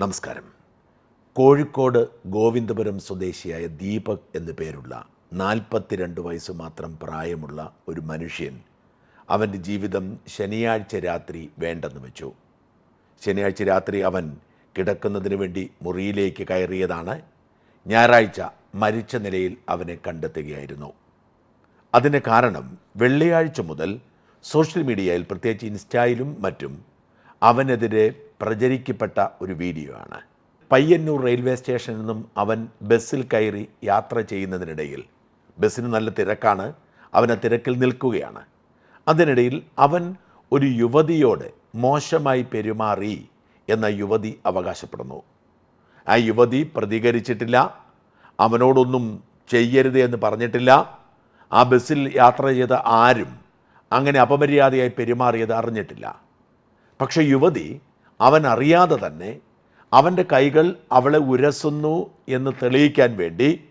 നമസ്കാരം. കോഴിക്കോട് ഗോവിന്ദപുരം സ്വദേശിയായ ദീപക് എന്നു പേരുള്ള നാൽപ്പത്തിരണ്ട് വയസ്സ് മാത്രം പ്രായമുള്ള ഒരു മനുഷ്യൻ അവന്റെ ജീവിതം ശനിയാഴ്ച രാത്രി വേണ്ടെന്ന് വെച്ചു. ശനിയാഴ്ച രാത്രി അവൻ കിടക്കുന്നതിന് വേണ്ടി മുറിയിലേക്ക് കയറിയതാണ്. ഞായറാഴ്ച മരിച്ച നിലയിൽ അവനെ കണ്ടെത്തുകയായിരുന്നു. അതിന് കാരണം വെള്ളിയാഴ്ച മുതൽ സോഷ്യൽ മീഡിയയിൽ പ്രത്യേകിച്ച് ഇൻസ്റ്റായിലും മറ്റും അവനെതിരെ പ്രചരിക്കപ്പെട്ട ഒരു വീഡിയോ ആണ്. പയ്യന്നൂർ റെയിൽവേ സ്റ്റേഷനിൽ നിന്നും അവൻ ബസ്സിൽ കയറി യാത്ര ചെയ്യുന്നതിനിടയിൽ ബസ്സിന് നല്ല തിരക്കാണ് അവൻ ആ തിരക്കിൽ നിൽക്കുകയാണ്. അതിനിടയിൽ അവൻ ഒരു യുവതിയോട് മോശമായി പെരുമാറി എന്ന യുവതി അവകാശപ്പെടുന്നു. ആ യുവതി പ്രതികരിച്ചിട്ടില്ല അവനോടൊന്നും ചെയ്യരുത് എന്ന് പറഞ്ഞിട്ടില്ല. ആ ബസ്സിൽ യാത്ര ചെയ്ത ആരും അങ്ങനെ അപമര്യാദയായി പെരുമാറിയത് അറിഞ്ഞിട്ടില്ല. പക്ഷേ യുവതി അവൻ അറിയാതെ തന്നെ അവന്റെ കൈകൾ അവളെ ഉരസുന്നു എന്ന് തെളിയിക്കാൻ വേണ്ടി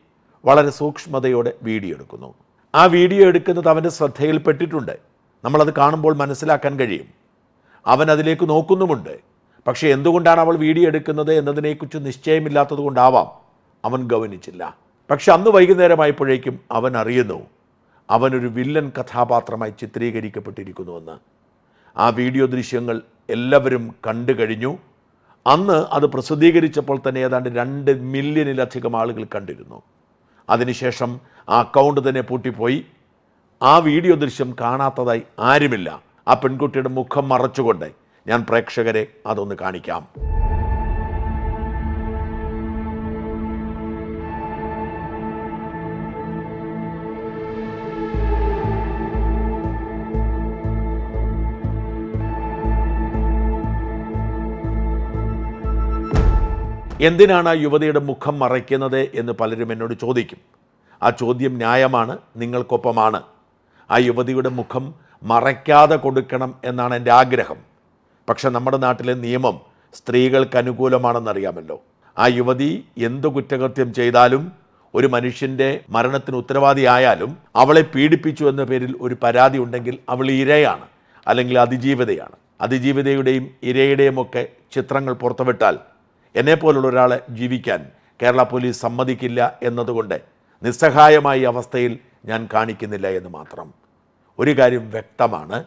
വളരെ സൂക്ഷ്മതയോടെ വീഡിയോ എടുക്കുന്നു. ആ വീഡിയോ എടുക്കുന്നത് അവന്റെ ശ്രദ്ധയിൽപ്പെട്ടിട്ടുണ്ട് നമ്മളത് കാണുമ്പോൾ മനസ്സിലാക്കാൻ കഴിയും. അവൻ അതിലേക്ക് നോക്കുന്നുമുണ്ട്. പക്ഷേ എന്തുകൊണ്ടാണ് അവൾ വീഡിയോ എടുക്കുന്നത് എന്നതിനെക്കുറിച്ച് നിശ്ചയമില്ലാത്തത് കൊണ്ടാവാം. അവൻ ഗവനിച്ചില്ല. പക്ഷെ അന്ന് വൈകുന്നേരമായപ്പോഴേക്കും അവൻ അറിയുന്നു. അവനൊരു വില്ലൻ കഥാപാത്രമായി ചിത്രീകരിക്കപ്പെട്ടിരിക്കുന്നുവെന്ന്. ആ വീഡിയോ ദൃശ്യങ്ങൾ എല്ലാവരും കണ്ടു കഴിഞ്ഞു. അന്ന് അത് പ്രസിദ്ധീകരിച്ചപ്പോൾ തന്നെ ഏതാണ്ട് രണ്ട് മില്യണിലധികം ആളുകൾ കണ്ടിരുന്നു. അതിനുശേഷം ആ അക്കൗണ്ട് തന്നെ പൂട്ടിപ്പോയി. ആ വീഡിയോ ദൃശ്യം കാണാത്തതായി ആരുമില്ല. ആ പെൺകുട്ടിയുടെ മുഖം മറച്ചുകൊണ്ട് ഞാൻ പ്രേക്ഷകരെ അതൊന്ന് കാണിക്കാം. എന്തിനാണ് ആ യുവതിയുടെ മുഖം മറയ്ക്കുന്നത് എന്ന് പലരും എന്നോട് ചോദിക്കും. ആ ചോദ്യം ന്യായമാണ് നിങ്ങൾക്കൊപ്പമാണ്. ആ യുവതിയുടെ മുഖം മറയ്ക്കാതെ കൊടുക്കണം എന്നാണ് എന്റെ ആഗ്രഹം. പക്ഷെ നമ്മുടെ നാട്ടിലെ നിയമം സ്ത്രീകൾക്ക് അനുകൂലമാണെന്നറിയാമല്ലോ. ആ യുവതി എന്ത് കുറ്റകൃത്യം ചെയ്താലും ഒരു മനുഷ്യന്റെ മരണത്തിന് ഉത്തരവാദിയായാലും അവളെ പീഡിപ്പിച്ചു എന്ന പേരിൽ ഒരു പരാതി ഉണ്ടെങ്കിൽ അവൾ ഇരയാണ് അല്ലെങ്കിൽ അതിജീവിതയാണ്. അതിജീവിതയുടെയും ഇരയുടെയും ഒക്കെ ചിത്രങ്ങൾ പുറത്തുവിട്ടാൽ എന്നെപ്പോലുള്ള ഒരാളെ ജീവിക്കാൻ കേരള പോലീസ് സമ്മതിക്കില്ല എന്നതുകൊണ്ട് നിസ്സഹായമായ അവസ്ഥയിൽ ഞാൻ കാണിക്കുന്നില്ല എന്ന് മാത്രം. ഒരു കാര്യം വ്യക്തമാണ്.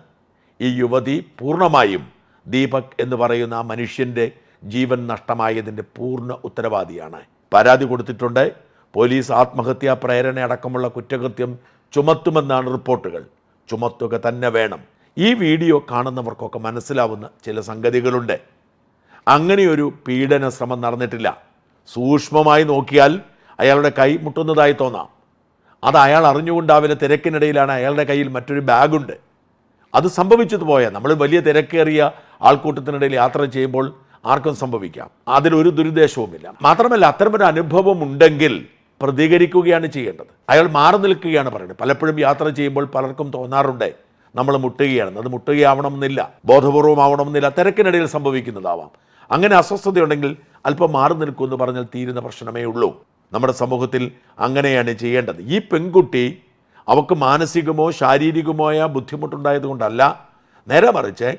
ഈ യുവതി പൂർണമായും ദീപക് എന്ന് പറയുന്ന ആ മനുഷ്യന്റെ ജീവൻ നഷ്ടമായതിന്റെ പൂർണ ഉത്തരവാദിയാണ്. പരാതി കൊടുത്തിട്ടുണ്ട്. പോലീസ് ആത്മഹത്യാ പ്രേരണ അടക്കമുള്ള കുറ്റകൃത്യം ചുമത്തുമെന്നാണ് റിപ്പോർട്ടുകൾ. ചുമത്തുക തന്നെ വേണം. ഈ വീഡിയോ കാണുന്നവർക്കൊക്കെ മനസ്സിലാവുന്ന ചില സംഗതികളുണ്ട്. അങ്ങനെയൊരു പീഡന ശ്രമം നടന്നിട്ടില്ല. സൂക്ഷ്മമായി നോക്കിയാൽ അയാളുടെ കൈ മുട്ടുന്നതായി തോന്നാം. അത് അയാൾ അറിഞ്ഞുകൊണ്ടാവില്ല തിരക്കിനിടയിലാണ് അയാളുടെ കയ്യിൽ മറ്റൊരു ബാഗുണ്ട്. അത് സംഭവിച്ചത് പോയാൽ നമ്മൾ വലിയ തിരക്കേറിയ ആൾക്കൂട്ടത്തിനിടയിൽ യാത്ര ചെയ്യുമ്പോൾ ആർക്കും സംഭവിക്കാം. അതിലൊരു ദുരുദ്ദേശവുമില്ല. മാത്രമല്ല അത്തരമൊരു അനുഭവം ഉണ്ടെങ്കിൽ പ്രതികരിക്കുകയാണ് ചെയ്യേണ്ടത്. അയാൾ മാറി നിൽക്കുകയാണ് പറയുന്നത്. പലപ്പോഴും യാത്ര ചെയ്യുമ്പോൾ പലർക്കും തോന്നാറുണ്ട് നമ്മൾ മുട്ടുകയാണ്. അത് മുട്ടുകയാവണമെന്നില്ല. ബോധപൂർവമാവണമെന്നില്ല. തിരക്കിനിടയിൽ സംഭവിക്കുന്നതാവാം. അങ്ങനെ അസ്വസ്ഥതയുണ്ടെങ്കിൽ അല്പം മാറി നിൽക്കുമെന്ന് പറഞ്ഞാൽ തീരുന്ന പ്രശ്നമേ ഉള്ളൂ. നമ്മുടെ സമൂഹത്തിൽ അങ്ങനെയാണ് ചെയ്യേണ്ടത്. ഈ പെൺകുട്ടി അവൾക്ക് മാനസികമോ ശാരീരികമോയ ബുദ്ധിമുട്ടുണ്ടായത് കൊണ്ടല്ല. നേരെ മറിച്ച്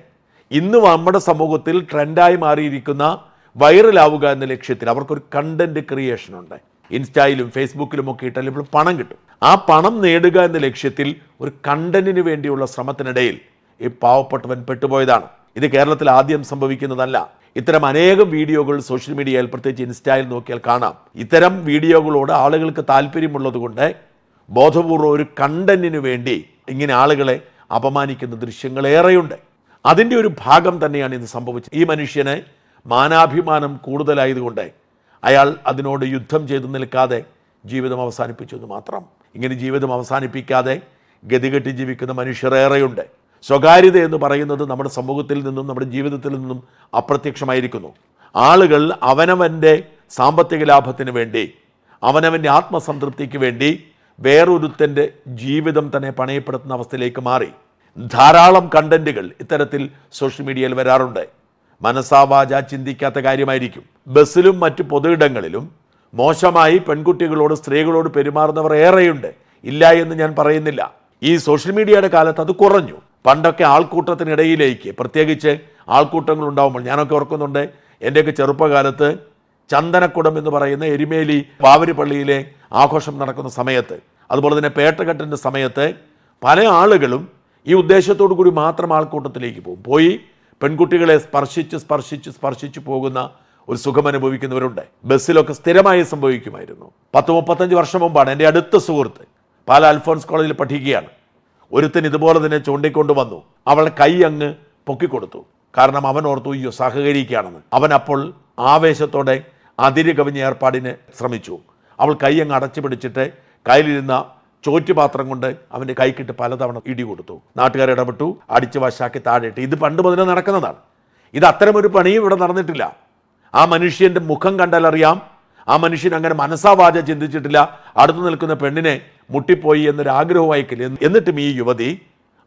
ഇന്ന് നമ്മുടെ സമൂഹത്തിൽ ട്രെൻഡായി മാറിയിരിക്കുന്ന വൈറലാവുക എന്ന ലക്ഷ്യത്തിൽ അവർക്കൊരു കണ്ടന്റ് ക്രിയേഷൻ ഉണ്ട്. ഇൻസ്റ്റയിലും ഫേസ്ബുക്കിലും ഒക്കെ ഇട്ടാൽ ഇപ്പോൾ പണം കിട്ടും. ആ പണം നേടുക എന്ന ലക്ഷ്യത്തിൽ ഒരു കണ്ടന്റിന് വേണ്ടിയുള്ള ശ്രമത്തിനിടയിൽ ഈ പാവപ്പെട്ടവൻ പെട്ടുപോയതാണ്. ഇത് കേരളത്തിൽ ആദ്യം സംഭവിക്കുന്നതല്ല. ഇത്തരം അനേകം വീഡിയോകൾ സോഷ്യൽ മീഡിയയിൽ പ്രത്യേകിച്ച് ഇൻസ്റ്റയിൽ നോക്കിയാൽ കാണാം. ഇത്തരം വീഡിയോകളോട് ആളുകൾക്ക് താല്പര്യമുള്ളത് കൊണ്ട് ബോധപൂർവം ഒരു കണ്ടന്റിന് വേണ്ടി ഇങ്ങനെ ആളുകളെ അപമാനിക്കുന്ന ദൃശ്യങ്ങൾ ഏറെയുണ്ട് അതിന്റെ ഒരു ഭാഗം തന്നെയാണ് ഇത് സംഭവിച്ചത്. ഈ മനുഷ്യന് മാനാഭിമാനം കൂടുതലായതുകൊണ്ട് അയാൾ അതിനോട് യുദ്ധം ചെയ്തു നിൽക്കാതെ ജീവിതം അവസാനിപ്പിച്ചു എന്ന് മാത്രം. ഇങ്ങനെ ജീവിതം അവസാനിപ്പിക്കാതെ ഗതികെട്ടി ജീവിക്കുന്ന മനുഷ്യർ ഏറെയുണ്ട് സ്വകാര്യത എന്ന് പറയുന്നത് നമ്മുടെ സമൂഹത്തിൽ നിന്നും നമ്മുടെ ജീവിതത്തിൽ നിന്നും അപ്രത്യക്ഷമായിരിക്കുന്നു. ആളുകൾ അവനവന്റെ സാമ്പത്തിക ലാഭത്തിന് വേണ്ടി അവനവന്റെ ആത്മസംതൃപ്തിക്ക് വേണ്ടി വേറൊരുത്തന്റെ ജീവിതം തന്നെ പണയപ്പെടുത്തുന്ന അവസ്ഥയിലേക്ക് മാറി. ധാരാളം കണ്ടന്റുകൾ ഇത്തരത്തിൽ സോഷ്യൽ മീഡിയയിൽ വരാറുണ്ട്. മനസ്സാവാച ചിന്തിക്കാത്ത കാര്യമായിരിക്കും. ബസ്സിലും മറ്റു പൊതുയിടങ്ങളിലും മോശമായി പെൺകുട്ടികളോട് സ്ത്രീകളോട് പെരുമാറുന്നവർ ഏറെയുണ്ട്. ഇല്ല എന്ന് ഞാൻ പറയുന്നില്ല. ഈ സോഷ്യൽ മീഡിയയുടെ കാലത്ത് അത് കുറഞ്ഞു. പണ്ടൊക്കെ ആൾക്കൂട്ടത്തിനിടയിലേക്ക് പ്രത്യേകിച്ച് ആൾക്കൂട്ടങ്ങൾ ഉണ്ടാകുമ്പോൾ ഞാനൊക്കെ ഓർക്കുന്നുണ്ട് എന്റെയൊക്കെ ചെറുപ്പകാലത്ത് ചന്ദനക്കുടം എന്ന് പറയുന്ന എരുമേലി പാവരിപ്പള്ളിയിലെ ആഘോഷം നടക്കുന്ന സമയത്ത് അതുപോലെ തന്നെ പേട്ടകെട്ടിന്റെ സമയത്ത് പല ആളുകളും ഈ ഉദ്ദേശത്തോടു കൂടി മാത്രം ആൾക്കൂട്ടത്തിലേക്ക് പോകും. പോയി പെൺകുട്ടികളെ സ്പർശിച്ച് സ്പർശിച്ച് സ്പർശിച്ച് പോകുന്ന ഒരു സുഖം അനുഭവിക്കുന്നവരുണ്ട്. ബസ്സിലൊക്കെ സ്ഥിരമായി സംഭവിക്കുമായിരുന്നു. പത്ത് മുപ്പത്തഞ്ച് വർഷം മുമ്പാണ് എന്റെ അടുത്ത സുഹൃത്ത് പാല അൽഫോൺസ് കോളേജിൽ പഠിക്കുകയാണ്. ഒരുത്തൻ ഇതുപോലെ തന്നെ ചൂണ്ടിക്കൊണ്ട് വന്നു. അവൾ കൈ അങ്ങ് പൊക്കിക്കൊടുത്തു. കാരണം അവൻ ഓർത്തു അയ്യോ സഹകരിക്കുകയാണെന്ന്. അവൻ അപ്പോൾ ആവേശത്തോടെ അതിര് കവിഞ്ഞ ഏർപ്പാടിന് ശ്രമിച്ചു. അവൾ കൈ അങ്ങ് അടച്ചു പിടിച്ചിട്ട് കയ്യിലിരുന്ന ചോറ്റുപാത്രം കൊണ്ട് അവന്റെ കൈക്കിട്ട് പലതവണ ഇടി കൊടുത്തു. നാട്ടുകാർ ഇടപെട്ടു അടിച്ച് വശാക്കി താഴെയിട്ട്. ഇത് പണ്ട് മുതലേ നടക്കുന്നതാണ്. ഇത് അത്തരമൊരു പണിയും ഇവിടെ നടന്നിട്ടില്ല. ആ മനുഷ്യന്റെ മുഖം കണ്ടാലറിയാം. ആ മനുഷ്യൻ അങ്ങനെ മനസ്സാവാച ചിന്തിച്ചിട്ടില്ല. അടുത്തു നിൽക്കുന്ന പെണ്ണിനെ മുട്ടിപ്പോയി എന്നൊരു ആഗ്രഹമായിക്കില്ല എന്നിട്ടും ഈ യുവതി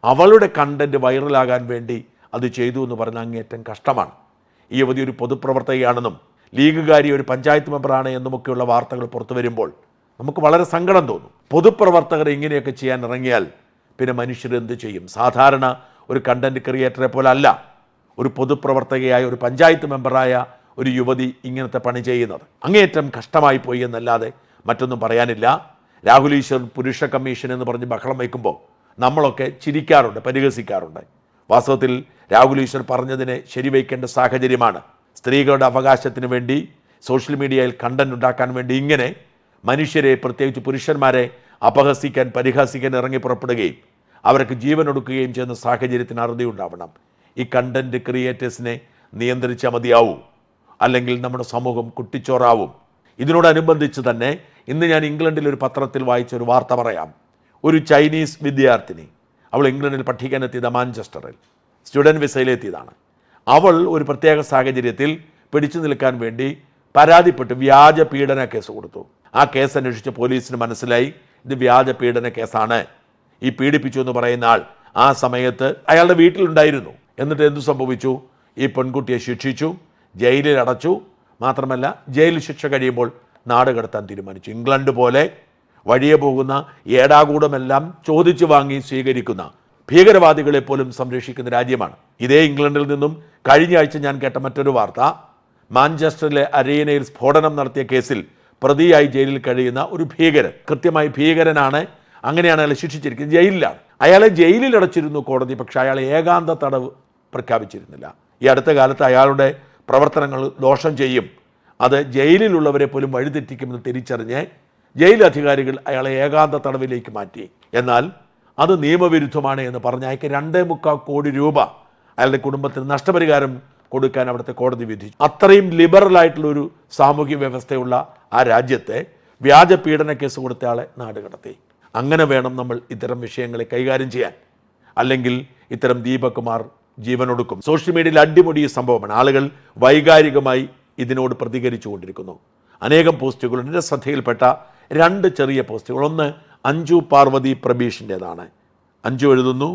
അവളുടെ കണ്ടന്റ് വൈറലാകാൻ വേണ്ടി അത് ചെയ്തു എന്ന് പറഞ്ഞ അങ്ങേറ്റം കഷ്ടമാണ്. ഈ യുവതി ഒരു പൊതുപ്രവർത്തകയാണെന്നും ലീഗുകാരി ഒരു പഞ്ചായത്ത് മെമ്പറാണ് എന്നുമൊക്കെയുള്ള വാർത്തകൾ പുറത്തു വരുമ്പോൾ നമുക്ക് വളരെ സങ്കടം തോന്നും. പൊതുപ്രവർത്തകർ ഇങ്ങനെയൊക്കെ ചെയ്യാൻ ഇറങ്ങിയാൽ പിന്നെ മനുഷ്യർ എന്ത് ചെയ്യും? സാധാരണ ഒരു കണ്ടന്റ് ക്രിയേറ്ററെ പോലെ അല്ല. ഒരു പൊതുപ്രവർത്തകയായ ഒരു പഞ്ചായത്ത് മെമ്പറായ ഒരു യുവതി ഇങ്ങനത്തെ പണി ചെയ്യുന്നത് അങ്ങേയറ്റം കഷ്ടമായി പോയി എന്നല്ലാതെ മറ്റൊന്നും പറയാനില്ല. രാഹുൽ ഈശ്വർ പുരുഷ കമ്മീഷൻ എന്ന് പറഞ്ഞ് ബഹളം വയ്ക്കുമ്പോൾ നമ്മളൊക്കെ ചിരിക്കാറുണ്ട് പരിഹസിക്കാറുണ്ട്. വാസ്തവത്തിൽ രാഹുൽ ഈശ്വർ പറഞ്ഞതിനെ ശരിവയ്ക്കേണ്ട സാഹചര്യമാണ്. സ്ത്രീകളുടെ അവകാശത്തിന് വേണ്ടി സോഷ്യൽ മീഡിയയിൽ കണ്ടന്റ് ഉണ്ടാക്കാൻ വേണ്ടി ഇങ്ങനെ മനുഷ്യരെ പ്രത്യേകിച്ച് പുരുഷന്മാരെ അപഹസിക്കാൻ പരിഹസിക്കാൻ ഇറങ്ങി പുറപ്പെടുകയും അവർക്ക് ജീവൻ ഒടുക്കുകയും ചെയ്യുന്ന സാഹചര്യത്തിന് അറുതി ഉണ്ടാവണം. ഈ കണ്ടന്റ് ക്രിയേറ്റേഴ്സിനെ നിയന്ത്രിച്ചാൽ മതിയാവും. അല്ലെങ്കിൽ നമ്മുടെ സമൂഹം കുട്ടിച്ചോറാവും. ഇതിനോടനുബന്ധിച്ച് തന്നെ ഇന്ന് ഞാൻ ഇംഗ്ലണ്ടിൽ ഒരു പത്രത്തിൽ വായിച്ച ഒരു വാർത്ത പറയാം. ഒരു ചൈനീസ് വിദ്യാർത്ഥിനി അവൾ ഇംഗ്ലണ്ടിൽ പഠിക്കാനെത്തിയത് മാഞ്ചസ്റ്ററിൽ. സ്റ്റുഡന്റ് വിസയിലെത്തിയതാണ്. അവൾ ഒരു പ്രത്യേക സാഹചര്യത്തിൽ പിടിച്ചു നിൽക്കാൻ വേണ്ടി പരാതിപ്പെട്ട് വ്യാജ പീഡന കേസ് കൊടുത്തു. ആ കേസ് അന്വേഷിച്ച് പോലീസിന് മനസ്സിലായി ഇത് വ്യാജ പീഡന കേസാണ്. ഈ പീഡിപ്പിച്ചു എന്ന് പറയുന്ന ആൾ ആ സമയത്ത് അയാളുടെ വീട്ടിലുണ്ടായിരുന്നു. എന്നിട്ട് എന്തു സംഭവിച്ചു? ഈ പെൺകുട്ടിയെ ശിക്ഷിച്ചു ജയിലിൽ അടച്ചു. മാത്രമല്ല ജയിൽ ശിക്ഷ കഴിയുമ്പോൾ നാട് കടത്താൻ തീരുമാനിച്ചു. ഇംഗ്ലണ്ട് പോലെ വഴിയെ പോകുന്ന ഏടാകൂടമെല്ലാം ചോദിച്ചു വാങ്ങി സ്വീകരിക്കുന്ന ഭീകരവാദികളെ പോലും സംരക്ഷിക്കുന്ന രാജ്യമാണ്. ഇതേ ഇംഗ്ലണ്ടിൽ നിന്നും കഴിഞ്ഞ ആഴ്ച ഞാൻ കേട്ട മറ്റൊരു വാർത്ത. മാഞ്ചസ്റ്ററിലെ അരീനയിൽ സ്ഫോടനം നടത്തിയ കേസിൽ പ്രതിയായി ജയിലിൽ കഴിയുന്ന ഒരു ഭീകരൻ കൃത്യമായി ഭീകരനാണ്. അങ്ങനെയാണ് അയാളെ ശിക്ഷിച്ചിരിക്കുന്നത്. ജയിലിലാണ്. അയാളെ ജയിലിൽ അടച്ചിരുന്നു കോടതി പക്ഷേ അയാൾ ഏകാന്ത തടവ് പ്രഖ്യാപിച്ചിരുന്നില്ല. ഈ അടുത്ത കാലത്ത് അയാളുടെ പ്രവർത്തനങ്ങൾ ദോഷം ചെയ്യും. അത് ജയിലിലുള്ളവരെ പോലും വഴിതെറ്റിക്കുമെന്ന് തിരിച്ചറിഞ്ഞ് ജയിൽ അധികാരികൾ അയാളെ ഏകാന്ത തടവിലേക്ക് മാറ്റി. എന്നാൽ അത് നിയമവിരുദ്ധമാണ് എന്ന് പറഞ്ഞ് അയാൾക്ക് രണ്ടേ മുക്കാൽ കോടി രൂപ അയാളുടെ കുടുംബത്തിന് നഷ്ടപരിഹാരം കൊടുക്കാൻ അവിടുത്തെ കോടതി വിധിച്ചു. അത്രയും ലിബറൽ ആയിട്ടുള്ള ഒരു സാമൂഹ്യ വ്യവസ്ഥയുള്ള ആ രാജ്യത്തെ വ്യാജ പീഡന കേസ് കൊടുത്ത ആളെ നാട് കടത്തി. അങ്ങനെ വേണം നമ്മൾ ഇത്തരം വിഷയങ്ങളെ കൈകാര്യം ചെയ്യാൻ. അല്ലെങ്കിൽ ഇത്തരം ദീപകുമാർ ജീവനൊടുക്കും. സോഷ്യൽ മീഡിയയിൽ അടിമുടി സംഭവമാണ്. ആളുകൾ വൈകാരികമായി ഇതിനോട് പ്രതികരിച്ചു കൊണ്ടിരിക്കുന്നു അനേകം പോസ്റ്റുകൾ എന്റെ ശ്രദ്ധയിൽപ്പെട്ട രണ്ട് ചെറിയ പോസ്റ്റുകൾ. ഒന്ന് അഞ്ജു പാർവതി പ്രബീഷിന്റേതാണ്. അഞ്ജു എഴുതുന്നു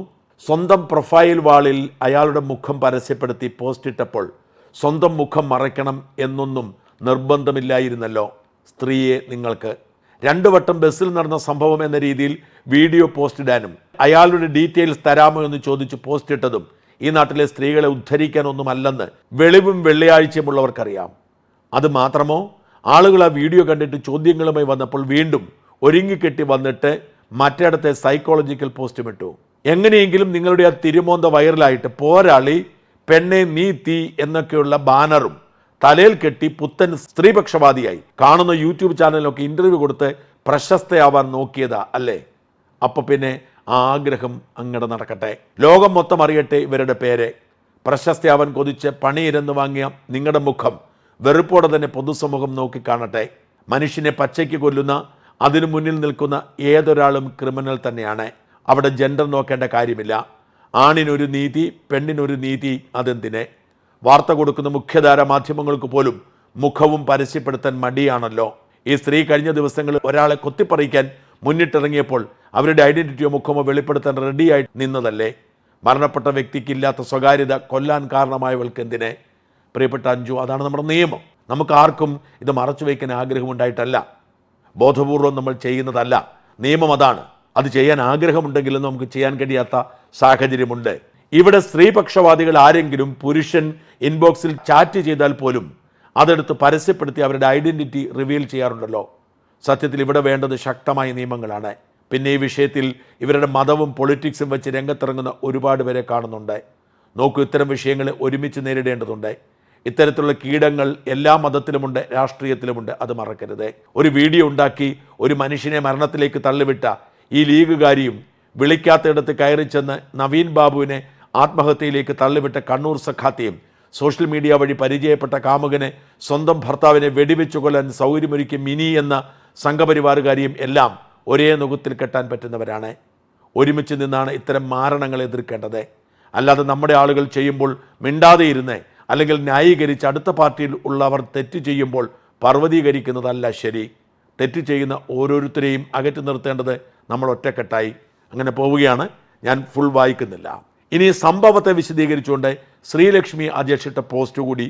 സ്വന്തം പ്രൊഫൈൽ വാളിൽ അയാളുടെ മുഖം പരസ്യപ്പെടുത്തി പോസ്റ്റ് ഇട്ടപ്പോൾ സ്വന്തം മുഖം മറയ്ക്കണം എന്നൊന്നും നിർബന്ധമില്ലായിരുന്നല്ലോ. സ്ത്രീയെ നിങ്ങൾക്ക് രണ്ടു വട്ടം ബസ്സിൽ നടന്ന സംഭവം എന്ന രീതിയിൽ വീഡിയോ പോസ്റ്റ് ഇടാനും അയാളുടെ ഡീറ്റെയിൽസ് തരാമോ എന്ന് ചോദിച്ച് പോസ്റ്റ് ഇട്ടതും ഈ നാട്ടിലെ സ്ത്രീകളെ ഉദ്ധരിക്കാനൊന്നുമല്ലെന്ന് വെളിവും വെള്ളിയാഴ്ചയുമുള്ളവർക്കറിയാം. അത് മാത്രമോ? ആളുകൾ ആ വീഡിയോ കണ്ടിട്ട് ചോദ്യങ്ങളുമായി വന്നപ്പോൾ വീണ്ടും ഒരുങ്ങിക്കെട്ടി വന്നിട്ട് മറ്റിടത്തെ സൈക്കോളജിക്കൽ പോസ്റ്റും ഇട്ടു. എങ്ങനെയെങ്കിലും നിങ്ങളുടെ ആ തിരുമോന്ത വൈറലായിട്ട് പോരാളി പെണ്ണെ നീ തീ എന്നൊക്കെയുള്ള ബാനറും തലയിൽ കെട്ടി പുത്തൻ സ്ത്രീപക്ഷവാദിയായി കാണുന്ന യൂട്യൂബ് ചാനലിലൊക്കെ ഇന്റർവ്യൂ കൊടുത്ത് പ്രശസ്തയാവാൻ നോക്കിയതാ അല്ലേ? അപ്പൊ പിന്നെ ആഗ്രഹം അങ്ങടെ നടക്കട്ടെ. ലോകം മൊത്തം അറിയട്ടെ ഇവരുടെ പേര്. അവൻ കൊതിച്ച് പണിയിരുന്ന് വാങ്ങിയ നിങ്ങളുടെ മുഖം വെറുപ്പോടെ തന്നെ പൊതുസമൂഹം നോക്കിക്കാണട്ടെ മനുഷ്യനെ പച്ചയ്ക്ക് കൊല്ലുന്ന അതിനു മുന്നിൽ നിൽക്കുന്ന ഏതൊരാളും ക്രിമിനൽ തന്നെയാണ്. അവിടെ ജെൻഡർ നോക്കേണ്ട കാര്യമില്ല. ആണിനൊരു നീതി പെണ്ണിനൊരു നീതി അതെന്തിനെ? വാർത്ത കൊടുക്കുന്ന മുഖ്യധാര മാധ്യമങ്ങൾക്ക് പോലും മുഖവും പരസ്യപ്പെടുത്താൻ മടിയാണല്ലോ. ഈ സ്ത്രീ കഴിഞ്ഞ ദിവസങ്ങളിൽ ഒരാളെ കൊത്തിപ്പറിക്കാൻ മുന്നിട്ടിറങ്ങിയപ്പോൾ അവരുടെ ഐഡന്റിറ്റിയോ മുഖമോ വെളിപ്പെടുത്താൻ റെഡിയായി നിന്നതല്ലേ? മരണപ്പെട്ട വ്യക്തിക്കില്ലാത്ത സ്വകാര്യത കൊല്ലാൻ കാരണമായവൾക്ക് എന്തിനെ പ്രിയപ്പെട്ട അഞ്ചു അതാണ് നമ്മുടെ നിയമം. നമുക്ക് ആർക്കും ഇത് മറച്ചു വയ്ക്കാൻ ആഗ്രഹമുണ്ടായിട്ടല്ല. ബോധപൂർവം നമ്മൾ ചെയ്യുന്നതല്ല. നിയമം അതാണ്. അത് ചെയ്യാൻ ആഗ്രഹമുണ്ടെങ്കിലും നമുക്ക് ചെയ്യാൻ കഴിയാത്ത സാഹചര്യമുണ്ട്. ഇവിടെ സ്ത്രീപക്ഷവാദികൾ ആരെങ്കിലും പുരുഷൻ ഇൻബോക്സിൽ ചാറ്റ് ചെയ്താൽ പോലും അതെടുത്ത് പരസ്യപ്പെടുത്തി അവരുടെ ഐഡന്റിറ്റി റിവീൽ ചെയ്യാറുണ്ടല്ലോ. സത്യത്തിൽ ഇവിടെ വേണ്ടത് ശക്തമായ നിയമങ്ങളാണ്. പിന്നെ ഈ വിഷയത്തിൽ ഇവരുടെ മതവും പൊളിറ്റിക്സും വെച്ച് രംഗത്തിറങ്ങുന്ന ഒരുപാട് പേരെ കാണുന്നുണ്ട്. നോക്കൂ ഇത്തരം വിഷയങ്ങളെ ഒരുമിച്ച് നേരിടേണ്ടതുണ്ട്. ഇത്തരത്തിലുള്ള കീടങ്ങൾ എല്ലാ മതത്തിലുമുണ്ട് രാഷ്ട്രീയത്തിലുമുണ്ട് അത് മറക്കരുത്. ഒരു വീഡിയോ ഉണ്ടാക്കി ഒരു മനുഷ്യനെ മരണത്തിലേക്ക് തള്ളിവിട്ട ഈ ലീഗുകാരിയും വിളിക്കാത്തയിടത്ത് കയറി ചെന്ന് നവീൻ ബാബുവിനെ ആത്മഹത്യയിലേക്ക് തള്ളിവിട്ട കണ്ണൂർ സഖാത്തിയും സോഷ്യൽ മീഡിയ വഴി പരിചയപ്പെട്ട കാമുകനെ സ്വന്തം ഭർത്താവിനെ വെടിവെച്ചു കൊല്ലാൻ സൗകര്യമൊരുക്കിയ മിനി എന്ന സംഘപരിവാറുകാരിയും എല്ലാം ഒരേ നുഖത്തിൽ കെട്ടാൻ പറ്റുന്നവരാണ്. ഒരുമിച്ച് നിന്നാണ് ഇത്തരം മാരണങ്ങൾ എതിർക്കേണ്ടത്. അല്ലാതെ നമ്മുടെ ആളുകൾ ചെയ്യുമ്പോൾ മിണ്ടാതെ ഇരുന്ന് അല്ലെങ്കിൽ ന്യായീകരിച്ച് അടുത്ത പാർട്ടിയിൽ ഉള്ളവർ തെറ്റ് ചെയ്യുമ്പോൾ പർവതീകരിക്കുന്നതല്ല ശരി. തെറ്റ് ചെയ്യുന്ന ഓരോരുത്തരെയും അകറ്റി നിർത്തേണ്ടത് നമ്മൾ ഒറ്റക്കെട്ടായി. അങ്ങനെ പോവുകയാണ്. ഞാൻ ഫുൾ വായിക്കുന്നില്ല. ഇനി സംഭവത്തെ വിശദീകരിച്ചുകൊണ്ട് ശ്രീലക്ഷ്മി അധ്യക്ഷിട്ട പോസ്റ്റ് കൂടി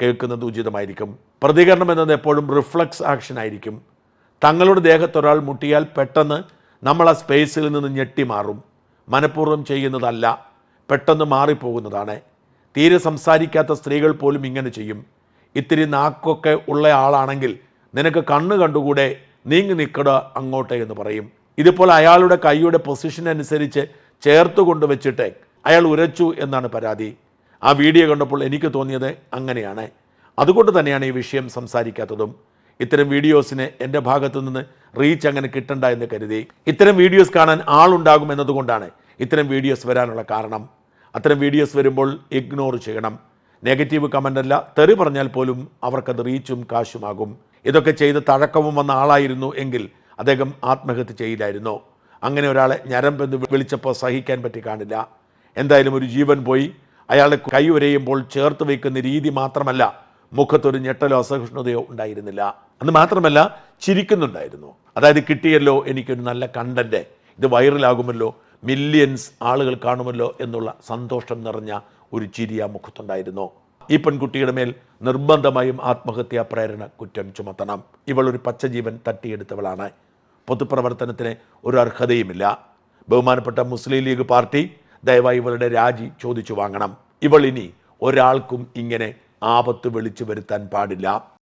കേൾക്കുന്നത് ഉചിതമായിരിക്കും. പ്രതികരണം എന്നത് എപ്പോഴും റിഫ്ലക്സ് ആക്ഷൻ ആയിരിക്കും. തങ്ങളുടെ ദേഹത്തൊരാൾ മുട്ടിയാൽ പെട്ടെന്ന് നമ്മൾ ആ സ്പേസിൽ നിന്ന് ഞെട്ടി മാറും. മനഃപൂർവം ചെയ്യുന്നതല്ല പെട്ടെന്ന് മാറിപ്പോകുന്നതാണ്. തീരെ സംസാരിക്കാത്ത സ്ത്രീകൾ പോലും ഇങ്ങനെ ചെയ്യും. ഇത്തിരി നാക്കൊക്കെ ഉള്ള ആളാണെങ്കിൽ നിനക്ക് കണ്ണ് കണ്ടുകൂടെ നീങ്ങി നിൽക്കട അങ്ങോട്ട് എന്ന് പറയും. ഇതുപോലെ അയാളുടെ കൈയുടെ പൊസിഷൻ അനുസരിച്ച് ചേർത്ത് കൊണ്ടുവച്ചിട്ട് അയാൾ ഉരച്ചു എന്നാണ് പരാതി. ആ വീഡിയോ കണ്ടപ്പോൾ എനിക്ക് തോന്നിയത് അങ്ങനെയാണ്. അതുകൊണ്ട് തന്നെയാണ് ഈ വിഷയം സംസാരിക്കാത്തതും. ഇത്തരം വീഡിയോസിന് എന്റെ ഭാഗത്തു നിന്ന് റീച്ച് അങ്ങനെ കിട്ടണ്ട എന്ന് കരുതി. ഇത്തരം വീഡിയോസ് കാണാൻ ആളുണ്ടാകും എന്നതുകൊണ്ടാണ് ഇത്തരം വീഡിയോസ് വരാനുള്ള കാരണം. അത്തരം വീഡിയോസ് വരുമ്പോൾ ഇഗ്നോർ ചെയ്യണം. നെഗറ്റീവ് കമന്റ് അല്ല തെറി പറഞ്ഞാൽ പോലും അവർക്കത് റീച്ചും കാശുമാകും ഇതൊക്കെ ചെയ്ത് തഴക്കവും വന്ന ആളായിരുന്നു എങ്കിൽ അദ്ദേഹം ആത്മഹത്യ ചെയ്യില്ലായിരുന്നു അങ്ങനെ ഒരാളെ ഞരമ്പെന്ന് വിളിച്ചപ്പോൾ സഹിക്കാൻ പറ്റി കാണില്ല. എന്തായാലും ഒരു ജീവൻ പോയി. അയാളുടെ കൈ ഉരയുമ്പോൾ ചേർത്ത് വയ്ക്കുന്ന രീതി മാത്രമല്ല മുഖത്തൊരു ഞെട്ടലോ അസഹിഷ്ണുതയോ ഉണ്ടായിരുന്നില്ല. അന്ന് മാത്രമല്ല ചിരിക്കുന്നുണ്ടായിരുന്നു. അതായത് കിട്ടിയല്ലോ എനിക്കൊരു നല്ല കണ്ടന്റ് ഇത് വൈറലാകുമല്ലോ മില്യൺസ് ആളുകൾ കാണുമല്ലോ എന്നുള്ള സന്തോഷം നിറഞ്ഞ ഒരു ചിരി ആ മുഖത്തുണ്ടായിരുന്നു. ഈ പെൺകുട്ടിയുടെ മേൽ നിർബന്ധമായും ആത്മഹത്യാ പ്രേരണ കുറ്റം ചുമത്തണം. ഇവൾ ഒരു പച്ചജീവൻ തട്ടിയെടുത്തവളാണ്. പൊതുപ്രവർത്തനത്തിന് ഒരു അർഹതയുമില്ല. ബഹുമാനപ്പെട്ട മുസ്ലിം ലീഗ് പാർട്ടി ദയവായി ഇവളുടെ രാജി ചോദിച്ചു വാങ്ങണം. ഇവൾ ഇനി ഒരാൾക്കും ഇങ്ങനെ ആപത്ത് വിളിച്ചു വരുത്താൻ പാടില്ല.